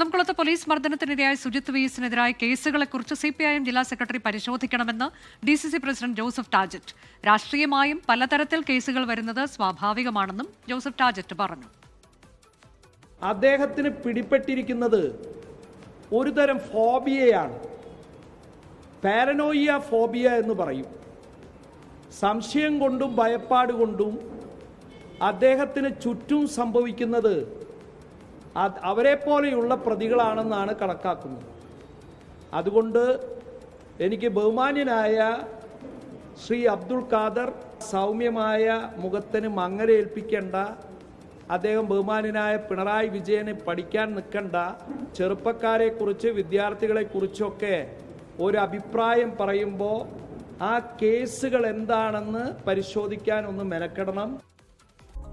കുന്നംകുളത്ത് പോലീസ് മർദ്ദനത്തിനിരയായ സുജിത് വീസിനെതിരായ കേസുകളെക്കുറിച്ച് സി പി ജില്ലാ secretary പരിശോധിക്കണമെന്ന് D C C president Joseph Tajet. രാഷ്ട്രീയമായും പലതരത്തിൽ കേസുകൾ വരുന്നത് സ്വാഭാവികമാണെന്നും ജോസഫ് ടാജറ്റ് പറഞ്ഞു. അദ്ദേഹത്തിന് പിടിപ്പെട്ടിരിക്കുന്നത് ഒരുതരം ഫോബിയയാണ്. പാരനോയിയ ഫോബിയ എന്ന് പറയും. സംശയം കൊണ്ടും ഭയപ്പാട് കൊണ്ടും അദ്ദേഹത്തിന് ചുറ്റും സംഭവിക്കുന്നത് അവരെ പോലെയുള്ള പ്രതികളാണെന്നാണ് കണക്കാക്കുന്നത്. അതുകൊണ്ട് എനിക്ക് ബഹുമാന്യനായ ശ്രീ അബ്ദുൾ ഖാദർ സൗമ്യമായ മുഖത്തിന് മങ്ങലേൽപ്പിക്കേണ്ട അദ്ദേഹം ബഹുമാന്യനായ പിണറായി വിജയനെ പഠിക്കാൻ നിൽക്കണ്ട ചെറുപ്പക്കാരെക്കുറിച്ച് വിദ്യാർത്ഥികളെക്കുറിച്ചൊക്കെ ഒരു അഭിപ്രായം പറയുമ്പോൾ ആ കേസുകൾ എന്താണെന്ന് പരിശോധിക്കാൻ ഒന്ന് മെനക്കെടണം.